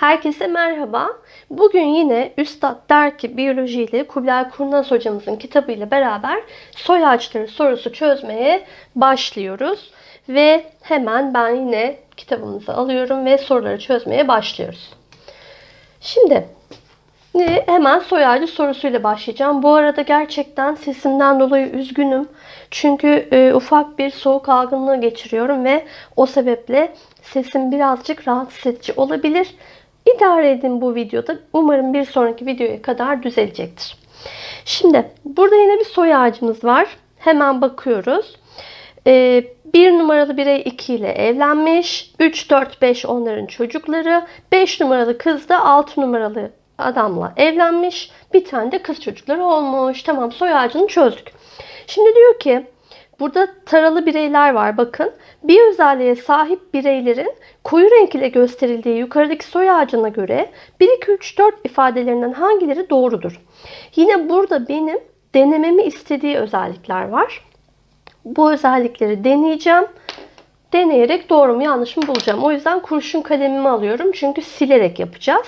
Herkese merhaba. Bugün yine Üstad der ki biyoloji ile Kubilay Kurnaz hocamızın kitabıyla beraber soy ağaçları sorusu çözmeye başlıyoruz. Ve hemen ben yine kitabımızı alıyorum ve soruları çözmeye başlıyoruz. Şimdi ne? Hemen soy ağacı sorusuyla başlayacağım. Bu arada gerçekten sesimden dolayı üzgünüm. Çünkü e, ufak bir soğuk algınlığı geçiriyorum ve o sebeple sesim birazcık rahatsız edici olabilir. İdare edin bu videoda. Umarım bir sonraki videoya kadar düzelecektir. Şimdi burada yine bir soy ağacımız var. Hemen bakıyoruz. Ee, bir numaralı birey 2 ile evlenmiş. 3, 4, 5 onların çocukları. 5 numaralı kız da 6 numaralı adamla evlenmiş. Bir tane de kız çocukları olmuş. Tamam soy ağacını çözdük. Şimdi diyor ki burada taralı bireyler var bakın. Bir özelliğe sahip bireylerin koyu renk ile gösterildiği yukarıdaki soy ağacına göre 1, 2, 3, 4 ifadelerinden hangileri doğrudur? Yine burada benim denememi istediği özellikler var. Bu özellikleri deneyeceğim. Deneyerek doğru mu yanlış mı bulacağım. O yüzden kurşun kalemimi alıyorum. Çünkü silerek yapacağız.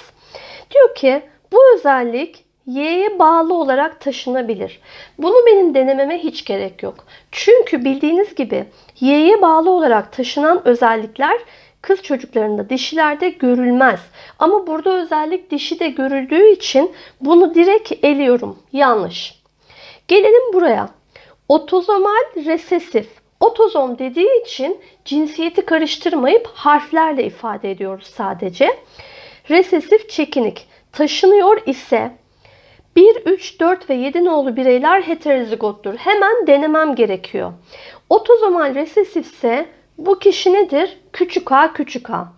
Diyor ki bu özellik y'ye bağlı olarak taşınabilir. Bunu benim denememe hiç gerek yok. Çünkü bildiğiniz gibi y'ye bağlı olarak taşınan özellikler kız çocuklarında dişilerde görülmez. Ama burada özellik dişi de görüldüğü için bunu direkt eliyorum. Yanlış. Gelelim buraya. Otozomal resesif. Otozom dediği için cinsiyeti karıştırmayıp harflerle ifade ediyoruz sadece. Resesif çekinik taşınıyor ise 1, 3, 4 ve 7 nolu bireyler heterozigottur. Hemen denemem gerekiyor. Otozomal resesifse bu kişi nedir? Küçük a küçük a.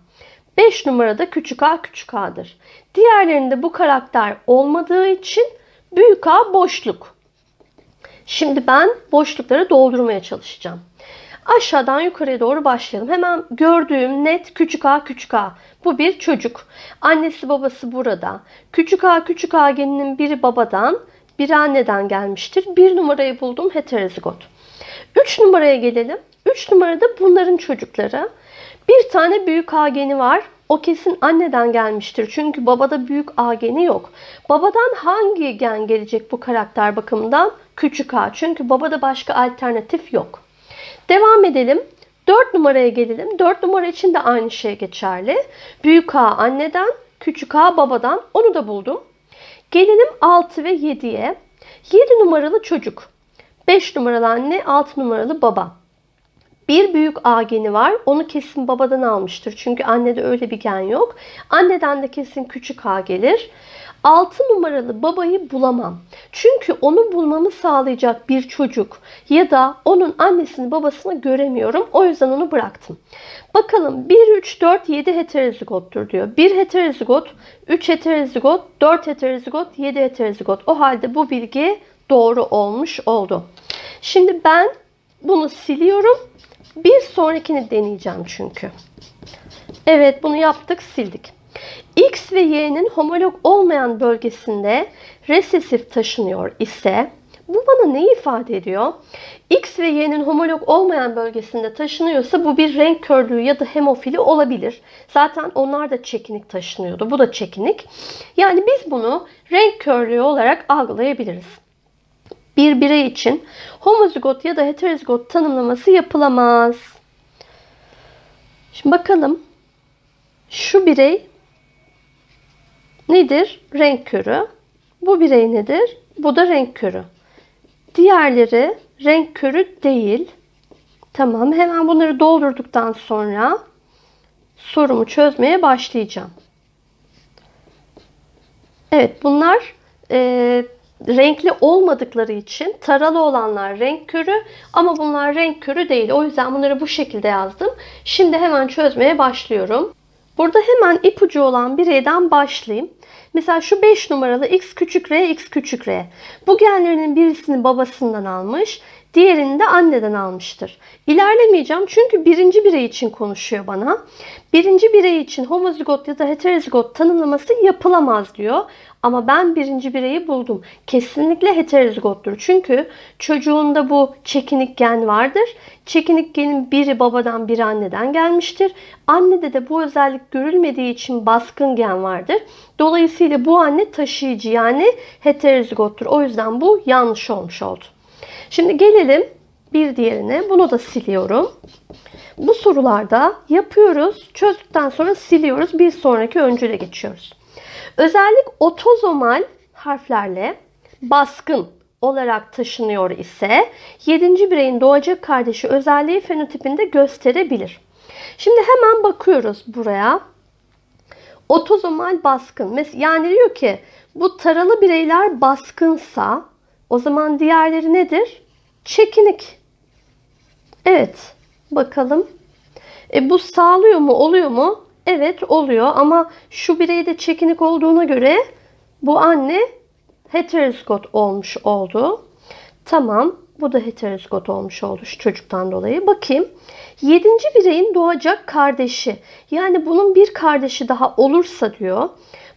5 numarada küçük a küçük a'dır. Diğerlerinde bu karakter olmadığı için büyük a boşluk. Şimdi ben boşlukları doldurmaya çalışacağım. Aşağıdan yukarıya doğru başlayalım. Hemen gördüğüm net küçük a küçük a. Bu bir çocuk. Annesi babası burada. Küçük a küçük a geninin biri babadan, biri anneden gelmiştir. Bir numarayı buldum heterozigot. Üç numaraya gelelim. Üç numarada bunların çocukları. Bir tane büyük A geni var. O kesin anneden gelmiştir. Çünkü babada büyük A geni yok. Babadan hangi gen gelecek bu karakter bakımından? Küçük A. Çünkü babada başka alternatif yok. Devam edelim. 4 numaraya gelelim. 4 numara için de aynı şey geçerli. Büyük A anneden, küçük A babadan. Onu da buldum. Gelelim 6 ve 7'ye. 7 numaralı çocuk. 5 numaralı anne, 6 numaralı baba. Bir büyük A geni var. Onu kesin babadan almıştır. Çünkü annede öyle bir gen yok. Anneden de kesin küçük A gelir. 6 numaralı babayı bulamam. Çünkü onu bulmamı sağlayacak bir çocuk ya da onun annesini babasını göremiyorum. O yüzden onu bıraktım. Bakalım 1, 3, 4, 7 heterozigottur diyor. 1 heterozigot, 3 heterozigot, 4 heterozigot, 7 heterozigot. O halde bu bilgi doğru olmuş oldu. Şimdi ben bunu siliyorum. Bir sonrakini deneyeceğim çünkü. Evet bunu yaptık sildik. X ve Y'nin homolog olmayan bölgesinde resesif taşınıyor ise bu bana ne ifade ediyor? X ve Y'nin homolog olmayan bölgesinde taşınıyorsa bu bir renk körlüğü ya da hemofili olabilir. Zaten onlar da çekinik taşınıyordu. Bu da çekinik. Yani biz bunu renk körlüğü olarak algılayabiliriz. Bir birey için homozigot ya da heterozigot tanımlaması yapılamaz. Şimdi bakalım. Şu birey nedir? Renk körü. Bu birey nedir? Bu da renk körü. Diğerleri renk körü değil. Tamam hemen bunları doldurduktan sonra sorumu çözmeye başlayacağım. Evet bunlar e, renkli olmadıkları için taralı olanlar renk körü ama bunlar renk körü değil. O yüzden bunları bu şekilde yazdım. Şimdi hemen çözmeye başlıyorum. Burada hemen ipucu olan bireyden başlayayım. Mesela şu 5 numaralı x küçük r, x küçük r. Bu genlerinin birisini babasından almış, diğerini de anneden almıştır. İlerlemeyeceğim çünkü birinci birey için konuşuyor bana. Birinci birey için homozigot ya da heterozigot tanımlaması yapılamaz diyor. Ama ben birinci bireyi buldum. Kesinlikle heterozigottur. Çünkü çocuğunda bu çekinik gen vardır. Çekinik genin biri babadan biri anneden gelmiştir. Annede de bu özellik görülmediği için baskın gen vardır. Dolayısıyla bu anne taşıyıcı yani heterozigottur. O yüzden bu yanlış olmuş oldu. Şimdi gelelim bir diğerine. Bunu da siliyorum. Bu sorularda yapıyoruz. Çözdükten sonra siliyoruz. Bir sonraki öncüle geçiyoruz. Özellik otozomal harflerle baskın olarak taşınıyor ise 7. bireyin doğacak kardeşi özelliği fenotipinde gösterebilir. Şimdi hemen bakıyoruz buraya. Otozomal baskın. Yani diyor ki bu taralı bireyler baskınsa o zaman diğerleri nedir? Çekinik. Evet. Bakalım. E bu sağlıyor mu? Oluyor mu? Evet oluyor ama şu bireyde çekinik olduğuna göre bu anne heterozigot olmuş oldu. Tamam. Bu da heterozigot olmuş oldu şu çocuktan dolayı. Bakayım. Yedinci bireyin doğacak kardeşi. Yani bunun bir kardeşi daha olursa diyor.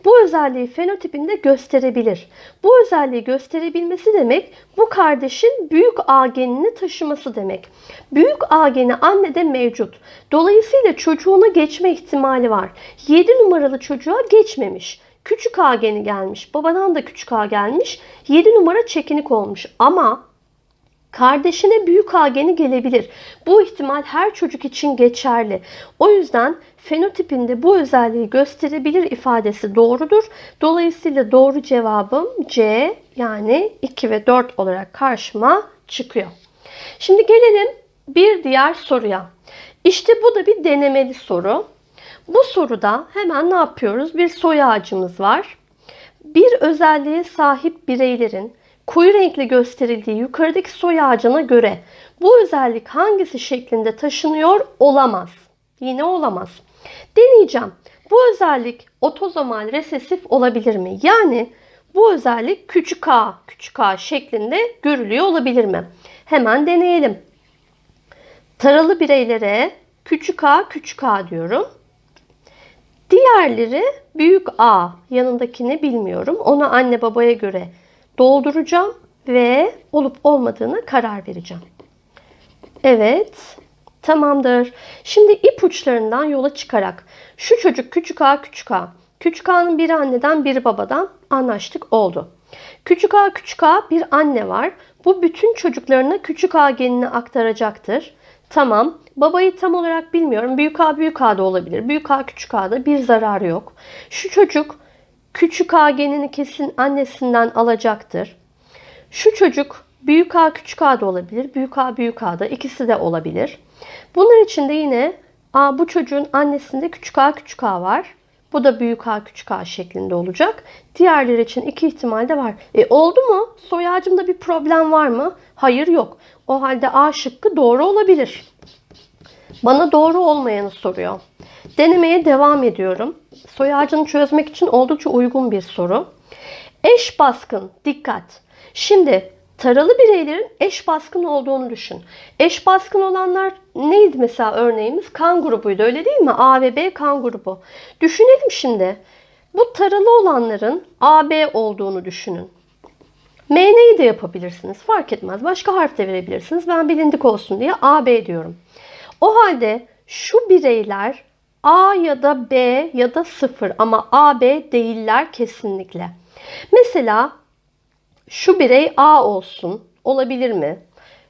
Bu özelliği fenotipinde gösterebilir. Bu özelliği gösterebilmesi demek bu kardeşin büyük A genini taşıması demek. Büyük A geni annede mevcut. Dolayısıyla çocuğuna geçme ihtimali var. 7 numaralı çocuğa geçmemiş. Küçük A geni gelmiş. Babadan da küçük A gelmiş. 7 numara çekinik olmuş. Ama Kardeşine büyük A geni gelebilir. Bu ihtimal her çocuk için geçerli. O yüzden fenotipinde bu özelliği gösterebilir ifadesi doğrudur. Dolayısıyla doğru cevabım C yani 2 ve 4 olarak karşıma çıkıyor. Şimdi gelelim bir diğer soruya. İşte bu da bir denemeli soru. Bu soruda hemen ne yapıyoruz? Bir soy ağacımız var. Bir özelliğe sahip bireylerin koyu renkli gösterildiği yukarıdaki soy ağacına göre bu özellik hangisi şeklinde taşınıyor olamaz. Yine olamaz. Deneyeceğim. Bu özellik otozomal resesif olabilir mi? Yani bu özellik küçük a, küçük a şeklinde görülüyor olabilir mi? Hemen deneyelim. Taralı bireylere küçük a, küçük a diyorum. Diğerleri büyük a. Yanındakini bilmiyorum. Onu anne babaya göre dolduracağım ve olup olmadığını karar vereceğim. Evet. Tamamdır. Şimdi ipuçlarından yola çıkarak şu çocuk küçük a küçük a. Küçük a'nın biri anneden biri babadan anlaştık oldu. Küçük a küçük a bir anne var. Bu bütün çocuklarına küçük a genini aktaracaktır. Tamam. Babayı tam olarak bilmiyorum. Büyük A büyük A da olabilir. Büyük A küçük A'da bir zararı yok. Şu çocuk küçük A genini kesin annesinden alacaktır. Şu çocuk büyük A küçük A da olabilir. Büyük A büyük A da ikisi de olabilir. Bunlar için de yine A bu çocuğun annesinde küçük A küçük A var. Bu da büyük A küçük A şeklinde olacak. Diğerleri için iki ihtimal de var. E oldu mu? Soy ağacımda bir problem var mı? Hayır yok. O halde A şıkkı doğru olabilir. Bana doğru olmayanı soruyor. Denemeye devam ediyorum. Soy ağacını çözmek için oldukça uygun bir soru. Eş baskın, dikkat. Şimdi taralı bireylerin eş baskın olduğunu düşün. Eş baskın olanlar neydi mesela örneğimiz? Kan grubuydu öyle değil mi? A ve B kan grubu. Düşünelim şimdi. Bu taralı olanların AB olduğunu düşünün. MN'yi de yapabilirsiniz. Fark etmez. Başka harf de verebilirsiniz. Ben bilindik olsun diye AB diyorum. O halde şu bireyler A ya da B ya da 0 ama A, B değiller kesinlikle. Mesela şu birey A olsun. Olabilir mi?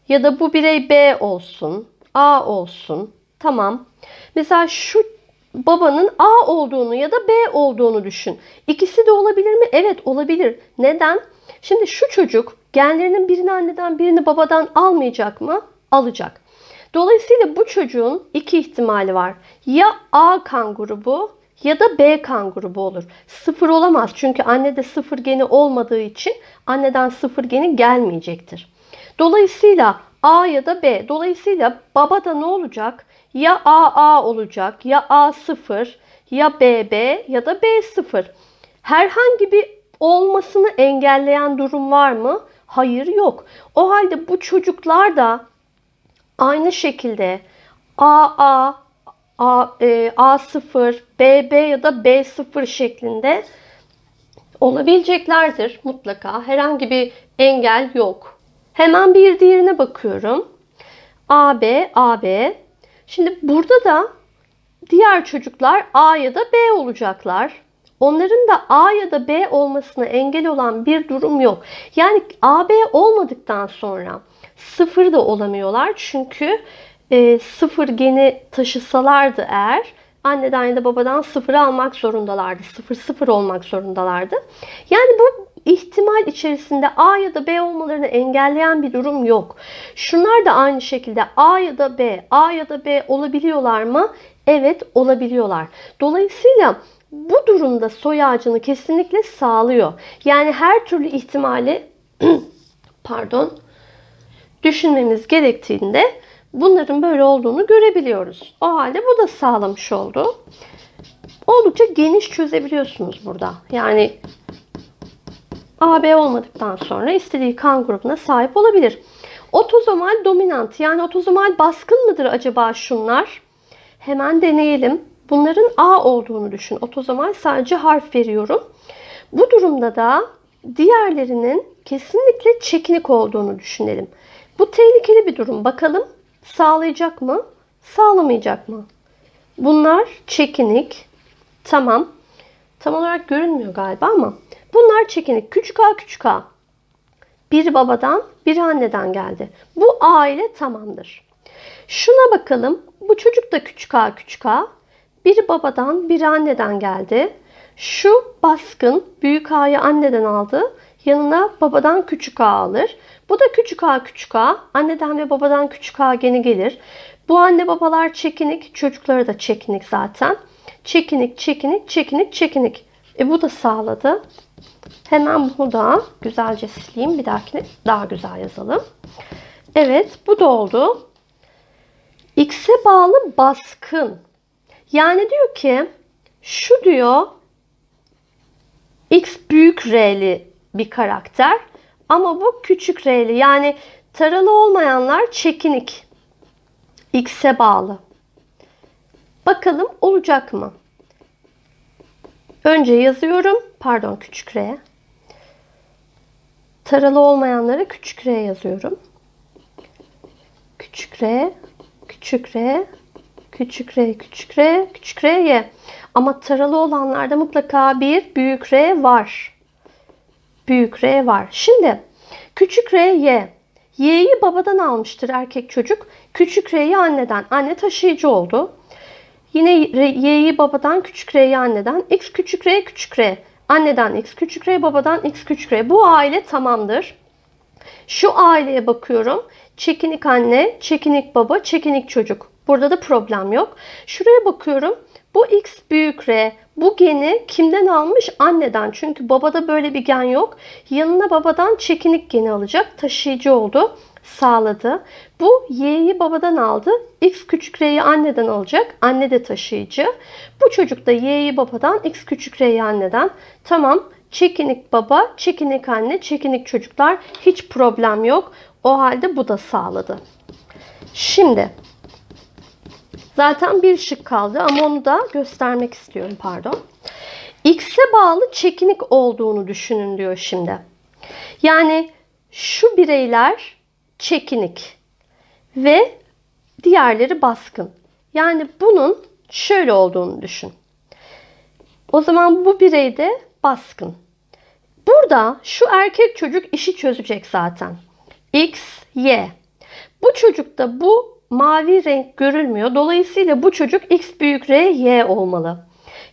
Ya da bu birey B olsun. A olsun. Tamam. Mesela şu babanın A olduğunu ya da B olduğunu düşün. İkisi de olabilir mi? Evet olabilir. Neden? Şimdi şu çocuk genlerinin birini anneden birini babadan almayacak mı? Alacak. Dolayısıyla bu çocuğun iki ihtimali var. Ya A kan grubu ya da B kan grubu olur. Sıfır olamaz çünkü annede sıfır geni olmadığı için anneden sıfır geni gelmeyecektir. Dolayısıyla A ya da B. Dolayısıyla babada ne olacak? Ya AA olacak ya A0 ya BB ya da B0. Herhangi bir olmasını engelleyen durum var mı? Hayır yok. O halde bu çocuklar da aynı şekilde AA, A, e, A0, BB ya da B0 şeklinde olabileceklerdir mutlaka. Herhangi bir engel yok. Hemen bir diğerine bakıyorum. AB, AB. Şimdi burada da diğer çocuklar A ya da B olacaklar. Onların da A ya da B olmasına engel olan bir durum yok. Yani AB olmadıktan sonra sıfır da olamıyorlar. Çünkü e, sıfır geni taşısalardı eğer anneden ya da babadan sıfırı almak zorundalardı. Sıfır sıfır olmak zorundalardı. Yani bu ihtimal içerisinde A ya da B olmalarını engelleyen bir durum yok. Şunlar da aynı şekilde A ya da B, A ya da B olabiliyorlar mı? Evet olabiliyorlar. Dolayısıyla bu durumda soy ağacını kesinlikle sağlıyor. Yani her türlü ihtimali pardon düşünmemiz gerektiğinde bunların böyle olduğunu görebiliyoruz. O halde bu da sağlamış oldu. Oldukça geniş çözebiliyorsunuz burada. Yani AB olmadıktan sonra istediği kan grubuna sahip olabilir. Otozomal dominant yani otozomal baskın mıdır acaba şunlar? Hemen deneyelim. Bunların A olduğunu düşün. Otozomal sadece harf veriyorum. Bu durumda da diğerlerinin kesinlikle çekinik olduğunu düşünelim. Bu tehlikeli bir durum. Bakalım sağlayacak mı? Sağlamayacak mı? Bunlar çekinik. Tamam. Tam olarak görünmüyor galiba ama bunlar çekinik. Küçük a küçük a. Bir babadan bir anneden geldi. Bu aile tamamdır. Şuna bakalım. Bu çocuk da küçük a küçük a. Bir babadan bir anneden geldi. Şu baskın büyük a'yı anneden aldı. Yanına babadan küçük a alır. Bu da küçük a küçük a. Anneden ve babadan küçük a gene gelir. Bu anne babalar çekinik. Çocukları da çekinik zaten. Çekinik, çekinik, çekinik, çekinik. E bu da sağladı. Hemen bunu da güzelce sileyim. Bir dahakine daha güzel yazalım. Evet bu da oldu. X'e bağlı baskın. Yani diyor ki şu diyor X büyük R'li bir karakter ama bu küçük R'li. Yani taralı olmayanlar çekinik. X'e bağlı. Bakalım olacak mı? Önce yazıyorum. Pardon küçük R. Taralı olmayanlara küçük R yazıyorum. Küçük R, küçük R, küçük R, küçük R, küçük R, Y. Ama taralı olanlarda mutlaka bir büyük R var. Büyük R var. Şimdi küçük R, Y. Y'yi babadan almıştır erkek çocuk. Küçük R'yi anneden. Anne taşıyıcı oldu. Yine Y'yi babadan, küçük R'yi anneden. X küçük R, küçük R. Anneden X küçük R, babadan X küçük R. Bu aile tamamdır. Şu aileye bakıyorum. Çekinik anne, çekinik baba, çekinik çocuk. Burada da problem yok. Şuraya bakıyorum. Bu X büyük R. Bu geni kimden almış? Anneden. Çünkü babada böyle bir gen yok. Yanına babadan çekinik geni alacak. Taşıyıcı oldu. Sağladı. Bu Y'yi babadan aldı. X küçük R'yi anneden alacak. Anne de taşıyıcı. Bu çocuk da Y'yi babadan, X küçük R'yi anneden. Tamam. Çekinik baba, çekinik anne, çekinik çocuklar. Hiç problem yok. O halde bu da sağladı. Şimdi zaten bir şık kaldı ama onu da göstermek istiyorum pardon. X'e bağlı çekinik olduğunu düşünün diyor şimdi. Yani şu bireyler çekinik ve diğerleri baskın. Yani bunun şöyle olduğunu düşün. O zaman bu birey de baskın. Burada şu erkek çocuk işi çözecek zaten. X, Y. Bu çocukta bu mavi renk görülmüyor. Dolayısıyla bu çocuk X büyük R, Y olmalı.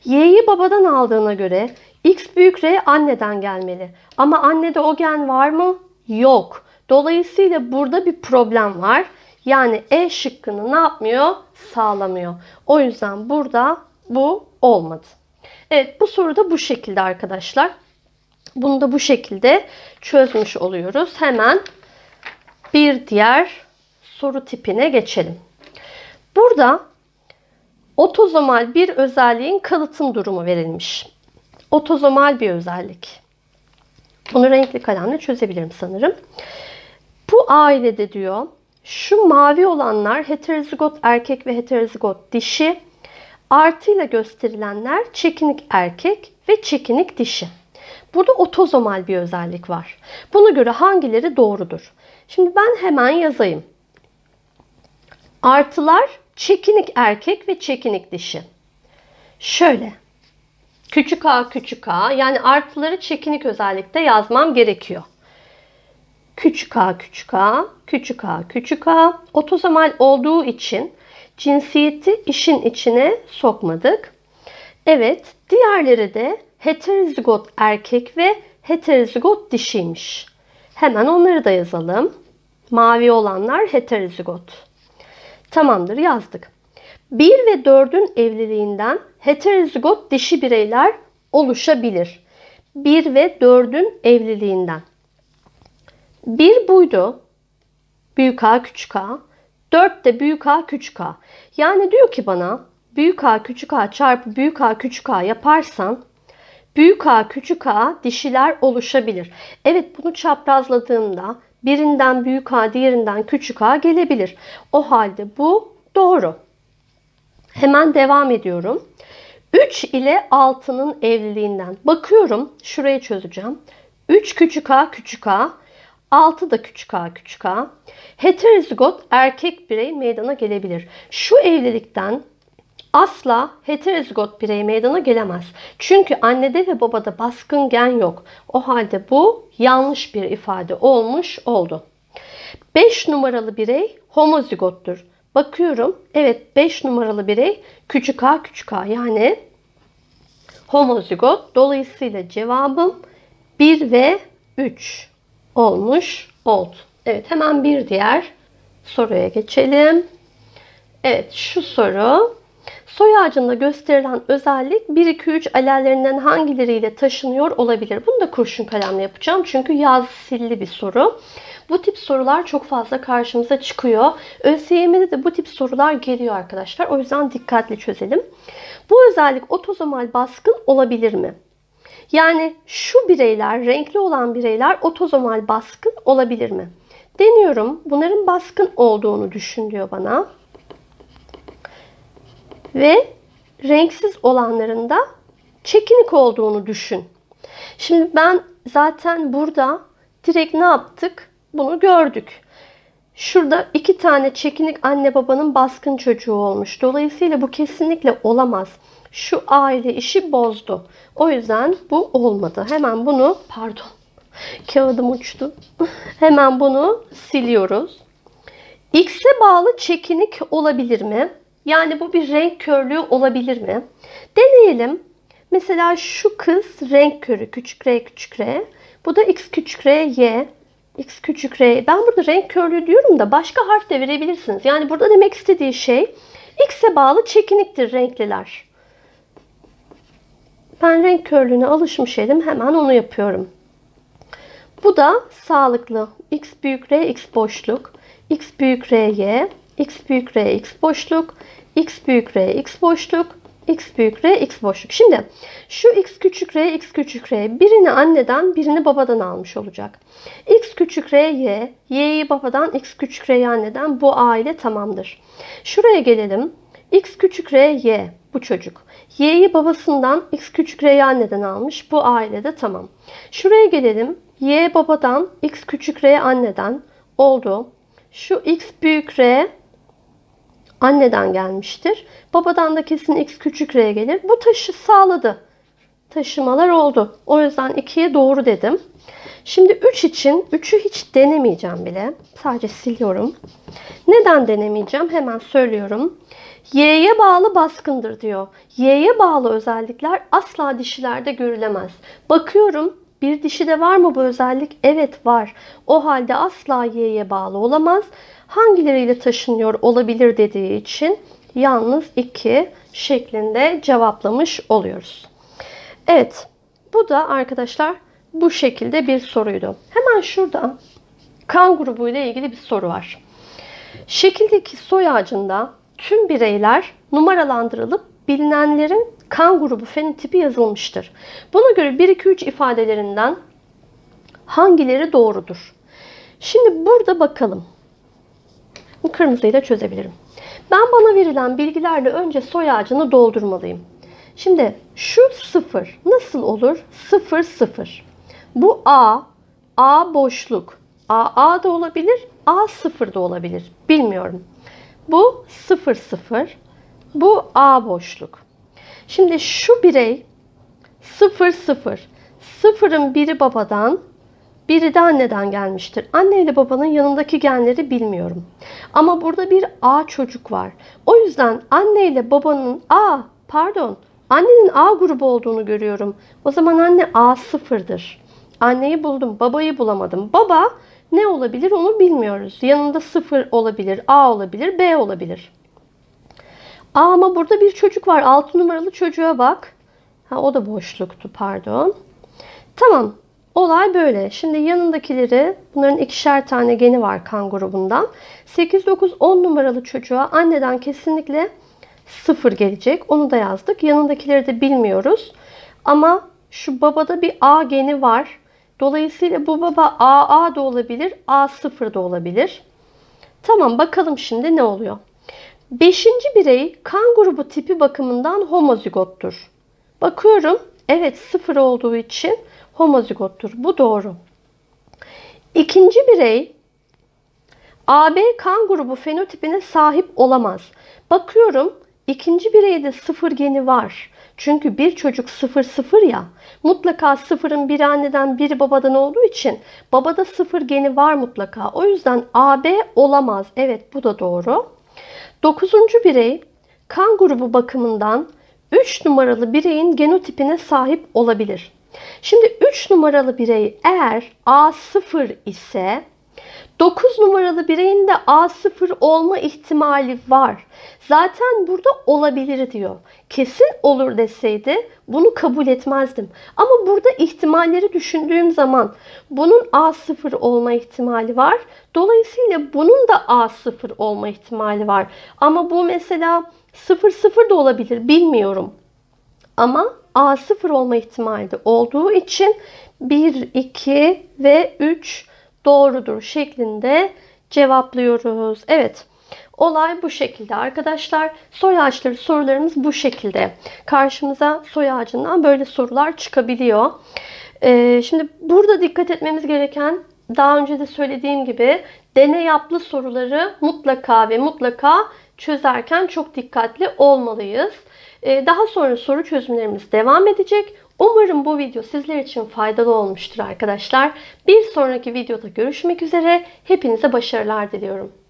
Y'yi babadan aldığına göre X büyük R anneden gelmeli. Ama annede o gen var mı? Yok. Dolayısıyla burada bir problem var. Yani E şıkkını ne yapmıyor? Sağlamıyor. O yüzden burada bu olmadı. Evet bu soru da bu şekilde arkadaşlar. Bunu da bu şekilde çözmüş oluyoruz. Hemen bir diğer soru tipine geçelim. Burada otozomal bir özelliğin kalıtım durumu verilmiş. Otozomal bir özellik. Bunu renkli kalemle çözebilirim sanırım. Bu ailede diyor şu mavi olanlar heterozigot erkek ve heterozigot dişi. Artıyla gösterilenler çekinik erkek ve çekinik dişi. Burada otozomal bir özellik var. Buna göre hangileri doğrudur? Şimdi ben hemen yazayım. Artılar çekinik erkek ve çekinik dişi. Şöyle. Küçük a küçük a yani artıları çekinik özellikte yazmam gerekiyor. Küçük a küçük a, küçük a küçük a otozomal olduğu için cinsiyeti işin içine sokmadık. Evet, diğerleri de heterozigot erkek ve heterozigot dişiymiş. Hemen onları da yazalım. Mavi olanlar heterozigot. Tamamdır yazdık. 1 ve 4'ün evliliğinden heterozigot dişi bireyler oluşabilir. 1 ve 4'ün evliliğinden. 1 buydu. Büyük A küçük A. 4 de büyük A küçük A. Yani diyor ki bana büyük A küçük A çarpı büyük A küçük A yaparsan büyük A küçük A dişiler oluşabilir. Evet bunu çaprazladığımda birinden büyük A diğerinden küçük A gelebilir. O halde bu doğru. Hemen devam ediyorum. 3 ile 6'nın evliliğinden bakıyorum. Şurayı çözeceğim. 3 küçük a küçük a 6 da küçük a küçük a. Heterozigot erkek birey meydana gelebilir. Şu evlilikten asla heterozigot birey meydana gelemez. Çünkü annede ve babada baskın gen yok. O halde bu yanlış bir ifade olmuş oldu. 5 numaralı birey homozigottur. Bakıyorum. Evet 5 numaralı birey küçük a küçük a yani homozigot. Dolayısıyla cevabım 1 ve 3 olmuş oldu. Evet hemen bir diğer soruya geçelim. Evet şu soru. Soy ağacında gösterilen özellik 1, 2, 3 alellerinden hangileriyle taşınıyor olabilir? Bunu da kurşun kalemle yapacağım. Çünkü yaz silli bir soru. Bu tip sorular çok fazla karşımıza çıkıyor. ÖSYM'de de bu tip sorular geliyor arkadaşlar. O yüzden dikkatli çözelim. Bu özellik otozomal baskın olabilir mi? Yani şu bireyler, renkli olan bireyler otozomal baskın olabilir mi? Deniyorum. Bunların baskın olduğunu düşün diyor bana. Ve renksiz olanların da çekinik olduğunu düşün. Şimdi ben zaten burada direkt ne yaptık? Bunu gördük. Şurada iki tane çekinik anne babanın baskın çocuğu olmuş. Dolayısıyla bu kesinlikle olamaz. Şu aile işi bozdu. O yüzden bu olmadı. Hemen bunu pardon kağıdım uçtu. Hemen bunu siliyoruz. X'e bağlı çekinik olabilir mi? Yani bu bir renk körlüğü olabilir mi? Deneyelim. Mesela şu kız renk körü küçük r küçük r. Bu da x küçük r y. x küçük r. Ben burada renk körlüğü diyorum da başka harf de verebilirsiniz. Yani burada demek istediği şey x'e bağlı çekiniktir renkliler. Ben renk körlüğüne alışmış edim. Hemen onu yapıyorum. Bu da sağlıklı. x büyük r x boşluk. x büyük r y. x büyük r x boşluk. x büyük r x boşluk. x büyük r x boşluk. Şimdi şu x küçük r x küçük r birini anneden birini babadan almış olacak. x küçük r y y'yi babadan x küçük r anneden bu aile tamamdır. Şuraya gelelim. x küçük r y bu çocuk. Y'yi babasından x küçük r anneden almış. Bu ailede tamam. Şuraya gelelim. Y babadan x küçük r anneden oldu. Şu x büyük r anneden gelmiştir. Babadan da kesin x küçük r gelir. Bu taşı sağladı. Taşımalar oldu. O yüzden 2'ye doğru dedim. Şimdi 3 için 3'ü hiç denemeyeceğim bile. Sadece siliyorum. Neden denemeyeceğim? Hemen söylüyorum. Y'ye bağlı baskındır diyor. Y'ye bağlı özellikler asla dişilerde görülemez. Bakıyorum bir dişide var mı bu özellik? Evet var. O halde asla Y'ye bağlı olamaz. Hangileriyle taşınıyor olabilir dediği için yalnız 2 şeklinde cevaplamış oluyoruz. Evet bu da arkadaşlar bu şekilde bir soruydu. Hemen şurada kan grubu ile ilgili bir soru var. Şekildeki soy ağacında tüm bireyler numaralandırılıp bilinenlerin kan grubu fenotipi yazılmıştır. Buna göre 1 2 3 ifadelerinden hangileri doğrudur? Şimdi burada bakalım. Bu kırmızıyla çözebilirim. Ben bana verilen bilgilerle önce soy ağacını doldurmalıyım. Şimdi şu 0 nasıl olur? 0 0. Bu A, A boşluk. A A da olabilir, A 0 da olabilir. Bilmiyorum. Bu 0 0. Bu A boşluk. Şimdi şu birey 0 0. Sıfırın biri babadan, biri de anneden gelmiştir. Anne ile babanın yanındaki genleri bilmiyorum. Ama burada bir A çocuk var. O yüzden anne ile babanın A, pardon, annenin A grubu olduğunu görüyorum. O zaman anne A sıfırdır. Anneyi buldum, babayı bulamadım. Baba ne olabilir onu bilmiyoruz. Yanında sıfır olabilir, A olabilir, B olabilir. Aa, ama burada bir çocuk var. 6 numaralı çocuğa bak. Ha o da boşluktu pardon. Tamam. Olay böyle. Şimdi yanındakileri bunların ikişer tane geni var kan grubundan. 8, 9, 10 numaralı çocuğa anneden kesinlikle 0 gelecek. Onu da yazdık. Yanındakileri de bilmiyoruz. Ama şu babada bir A geni var. Dolayısıyla bu baba AA da olabilir, A0 da olabilir. Tamam bakalım şimdi ne oluyor. Beşinci birey kan grubu tipi bakımından homozigottur. Bakıyorum. Evet sıfır olduğu için homozigottur. Bu doğru. İkinci birey AB kan grubu fenotipine sahip olamaz. Bakıyorum ikinci bireyde sıfır geni var. Çünkü bir çocuk sıfır sıfır ya mutlaka sıfırın biri anneden biri babadan olduğu için babada sıfır geni var mutlaka. O yüzden AB olamaz. Evet bu da doğru. Dokuzuncu birey kan grubu bakımından 3 numaralı bireyin genotipine sahip olabilir. Şimdi 3 numaralı birey eğer A0 ise 9 numaralı bireyin de A0 olma ihtimali var. Zaten burada olabilir diyor. Kesin olur deseydi bunu kabul etmezdim. Ama burada ihtimalleri düşündüğüm zaman bunun A0 olma ihtimali var. Dolayısıyla bunun da A0 olma ihtimali var. Ama bu mesela 0-0 da olabilir bilmiyorum. Ama A0 olma ihtimali de olduğu için 1, 2 ve 3 doğrudur şeklinde cevaplıyoruz. Evet. Olay bu şekilde arkadaşlar. Soy ağaçları sorularımız bu şekilde. Karşımıza soy ağacından böyle sorular çıkabiliyor. Ee, şimdi burada dikkat etmemiz gereken daha önce de söylediğim gibi deney yaplı soruları mutlaka ve mutlaka çözerken çok dikkatli olmalıyız. Ee, daha sonra soru çözümlerimiz devam edecek. Umarım bu video sizler için faydalı olmuştur arkadaşlar. Bir sonraki videoda görüşmek üzere. Hepinize başarılar diliyorum.